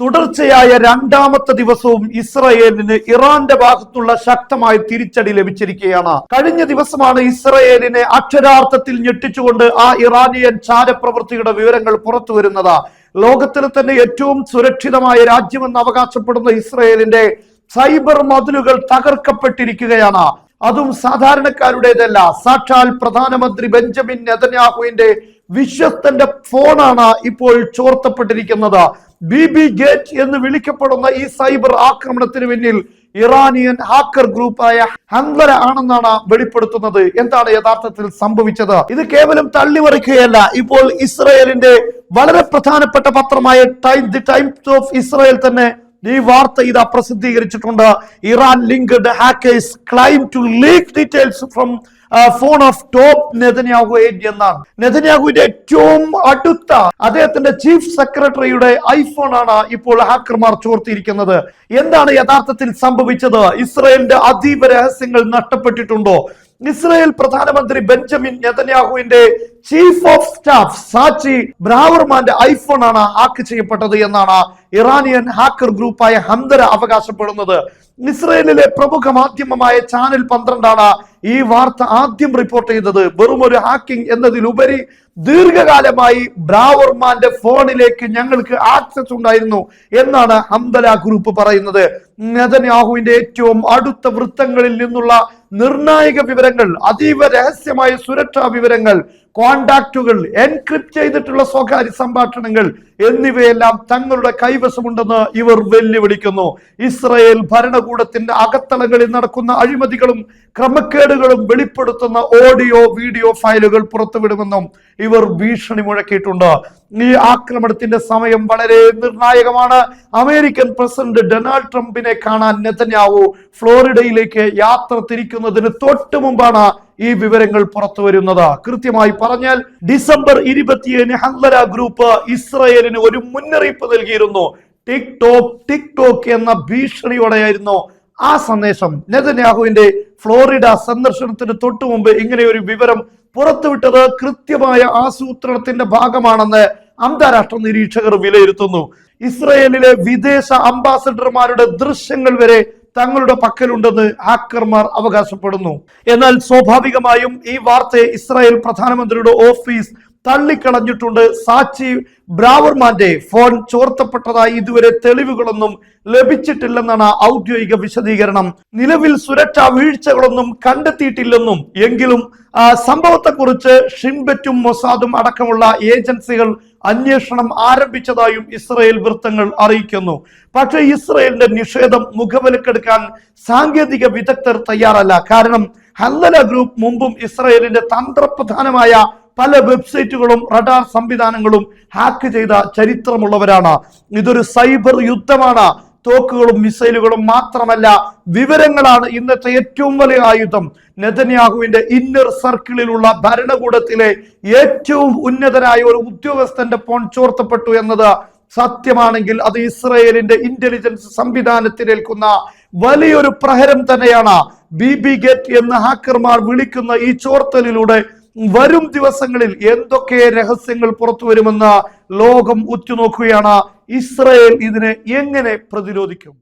തുടർച്ചയായ രണ്ടാമത്തെ ദിവസവും ഇസ്രയേലിന് ഇറാന്റെ ഭാഗത്തുള്ള ശക്തമായ തിരിച്ചടി ലഭിച്ചിരിക്കുകയാണ്. കഴിഞ്ഞ ദിവസമാണ് ഇസ്രയേലിനെ അക്ഷരാർത്ഥത്തിൽ ഞെട്ടിച്ചുകൊണ്ട് ആ ഇറാനിയൻ ചാരപ്രവൃത്തിയുടെ വിവരങ്ങൾ പുറത്തു വരുന്നത്. ലോകത്തിലെ തന്നെ ഏറ്റവും സുരക്ഷിതമായ രാജ്യമെന്ന് അവകാശപ്പെടുന്ന ഇസ്രയേലിന്റെ സൈബർ മതിലുകൾ തകർക്കപ്പെട്ടിരിക്കുകയാണ്. അതും സാധാരണക്കാരുടേതല്ല. സാക്ഷാൽ പ്രധാനമന്ത്രി ബെഞ്ചമിൻ നെതന്യാഹുവിന്റെ വിശ്വസ്തന്റെ ഫോണാണ് ഇപ്പോൾ ചോർത്തപ്പെട്ടിരിക്കുന്നത്. ബി ബി ഗേറ്റ് എന്ന് വിളിക്കപ്പെടുന്ന ഈ സൈബർ ആക്രമണത്തിന് പിന്നിൽ ഇറാനിയൻ ഹാക്കർ ഗ്രൂപ്പായ ഹൻവര ആണെന്നാണ് വെളിപ്പെടുത്തുന്നത്. എന്താണ് യഥാർത്ഥത്തിൽ സംഭവിച്ചത്? ഇത് കേവലം തള്ളിമറിക്കുകയല്ല. ഇപ്പോൾ ഇസ്രയേലിന്റെ വളരെ പ്രധാനപ്പെട്ട പത്രമായ time the Times of Israel തന്നെ ഈ വാർത്ത ഇതാ പ്രസിദ്ധീകരിച്ചിട്ടുണ്ട്. Iran linked hackers claim to leak details from phone of top Netanyahu എന്നാണ്. നെതന്യാഹുവിന്റെ ഏറ്റവും അടുത്ത അദ്ദേഹത്തിന്റെ ചീഫ് സെക്രട്ടറിയുടെ ഐഫോൺ ആണ് ഇപ്പോൾ ഹാക്കർമാർ ചോർത്തിയിരിക്കുന്നത്. എന്താണ് യഥാർത്ഥത്തിൽ സംഭവിച്ചത്? ഇസ്രയേലിന്റെ അതീവ രഹസ്യങ്ങൾ നഷ്ടപ്പെട്ടിട്ടുണ്ടോ? ഇസ്രായേൽ പ്രധാനമന്ത്രി ബെഞ്ചമിൻ നെതന്യാഹുവിന്റെ ചീഫ് ഓഫ് സ്റ്റാഫ് സാച്ചി ബ്രാവർമാന്റെ ഐഫോൺ ആണ് ഹാക്ക് ചെയ്യപ്പെട്ടത് എന്നാണ് ഇറാനിയൻ ഹാക്കർ ഗ്രൂപ്പായ ഹന്ദര അവകാശപ്പെടുന്നത്. ഇസ്രയേലിലെ പ്രമുഖ മാധ്യമമായ ചാനൽ പന്ത്രണ്ടാണ് ഈ വാർത്ത ആദ്യം റിപ്പോർട്ട് ചെയ്തത്. വെറും ഒരു ഹാക്കിംഗ് എന്നതിലുപരി ദീർഘകാലമായി ബ്രാവർമാന്റെ ഫോണിലേക്ക് ഞങ്ങൾക്ക് ആക്സസ് ഉണ്ടായിരുന്നു എന്നാണ് ഹംദല ഗ്രൂപ്പ് പറയുന്നത്. നെതന്യാഹുവിന്റെ ഏറ്റവും അടുത്ത വൃത്തങ്ങളിൽ നിന്നുള്ള നിർണായക വിവരങ്ങൾ അതീവ രഹസ്യമായ സുരക്ഷാ വിവരങ്ങൾ കോണ്ടാക്റ്റുകൾ എൻക്രിപ്റ്റ് ചെയ്തിട്ടുള്ള സ്വകാര്യ സംഭാഷണങ്ങൾ എന്നിവയെല്ലാം തങ്ങളുടെ കൈവശമുണ്ടെന്ന് ഇവർ വെല്ലുവിളിക്കുന്നു. ഇസ്രയേൽ ഭരണകൂടത്തിന്റെ അകത്തളങ്ങളിൽ നടക്കുന്ന അഴിമതികളും ക്രമക്കേടുകളും വെളിപ്പെടുത്തുന്ന ഓഡിയോ വീഡിയോ ഫയലുകൾ പുറത്തുവിടുമെന്നും ഇവർ ഭീഷണി മുഴക്കിയിട്ടുണ്ട്. ഈ ആക്രമണത്തിന്റെ സമയം വളരെ നിർണായകമാണ്. അമേരിക്കൻ പ്രസിഡന്റ് ഡൊണാൾഡ് ട്രംപിനെ കാണാൻ നെതന്യാവു ഫ്ലോറിഡയിലേക്ക് യാത്ര തിരിക്കുന്നതിന് തൊട്ടു മുമ്പാണ് ഈ വിവരങ്ങൾ പുറത്തു വരുന്നത്. കൃത്യമായി പറഞ്ഞാൽ ഡിസംബർ ഇരുപത്തിയേഴിന് ഹല്ലര ഗ്രൂപ്പ് ഇസ്രയേലിന് ഒരു മുന്നറിയിപ്പ് നൽകിയിരുന്നു. ടിക് ടോക്ക് ടിക് ടോക്ക് എന്ന ഭീഷണിയോടെയായിരുന്നു ആ സന്ദേശം നെതന്യാഹുവിന്റെ ഫ്ലോറിഡ സന്ദർശനത്തിന് തൊട്ടു മുമ്പ് ഇങ്ങനെ ഒരു വിവരം പുറത്തുവിട്ടത് കൃത്യമായ ആസൂത്രണത്തിന്റെ ഭാഗമാണെന്ന് അന്താരാഷ്ട്ര നിരീക്ഷകർ വിലയിരുത്തുന്നു. ഇസ്രയേലിലെ വിദേശ അംബാസഡർമാരുടെ ദൃശ്യങ്ങൾ വരെ തങ്ങളുടെ പക്കലുണ്ടെന്ന് ഹാക്കർമാർ അവകാശപ്പെടുന്നു. എന്നാൽ സ്വാഭാവികമായും ഈ വാർത്തയെ ഇസ്രായേൽ പ്രധാനമന്ത്രിയുടെ ഓഫീസ് തള്ളിക്കളഞ്ഞിട്ടുണ്ട്. സാച്ചി ബ്രാവർമാന്റെ ഫോൺ ചോർത്തപ്പെട്ടതായി ഇതുവരെ തെളിവുകളൊന്നും ലഭിച്ചിട്ടില്ലെന്നാണ് ഔദ്യോഗിക വിശദീകരണം. നിലവിൽ സുരക്ഷാ വീഴ്ചകളൊന്നും കണ്ടെത്തിയിട്ടില്ലെന്നും എങ്കിലും സംഭവത്തെക്കുറിച്ച് ഷിംബറ്റും മൊസാദും അടക്കമുള്ള ഏജൻസികൾ അന്വേഷണം ആരംഭിച്ചതായും ഇസ്രയേൽ വൃത്തങ്ങൾ അറിയിക്കുന്നു. പക്ഷേ ഇസ്രയേലിന്റെ നിഷേധം മുഖവിലക്കെടുക്കാൻ സാങ്കേതിക വിദഗ്ധർ തയ്യാറല്ല. കാരണം ഹല്ലല ഗ്രൂപ്പ് മുമ്പും ഇസ്രയേലിന്റെ തന്ത്രപ്രധാനമായ പല വെബ്സൈറ്റുകളും റഡാർ സംവിധാനങ്ങളും ഹാക്ക് ചെയ്ത ചരിത്രമുള്ളവരാണ്. ഇതൊരു സൈബർ യുദ്ധമാണ്. തോക്കുകളും മിസൈലുകളും മാത്രമല്ല വിവരങ്ങളാണ് ഇന്നത്തെ ഏറ്റവും വലിയ ആയുധം. നെതന്യാഹുവിന്റെ ഇന്നർ സർക്കിളിലുള്ള ഭരണകൂടത്തിലെ ഏറ്റവും ഉന്നതനായ ഒരു ഉദ്യോഗസ്ഥന്റെ ഫോൺ ചോർത്തപ്പെട്ടു എന്നത് സത്യമാണെങ്കിൽ അത് ഇസ്രയേലിന്റെ ഇന്റലിജൻസ് സംവിധാനത്തിലേൽക്കുന്ന വലിയൊരു പ്രഹരം തന്നെയാണ്. ബി ബി ഗെറ്റ് എന്ന് ഹാക്കർമാർ വിളിക്കുന്ന ഈ ചോർത്തലിലൂടെ വരും ദിവസങ്ങളിൽ എന്തൊക്കെ രഹസ്യങ്ങൾ പുറത്തു വരുമെന്ന് ലോകം ഉറ്റുനോക്കുകയാണ്. ഇസ്രയേൽ ഇതിനെ എങ്ങനെ പ്രതിരോധിക്കും?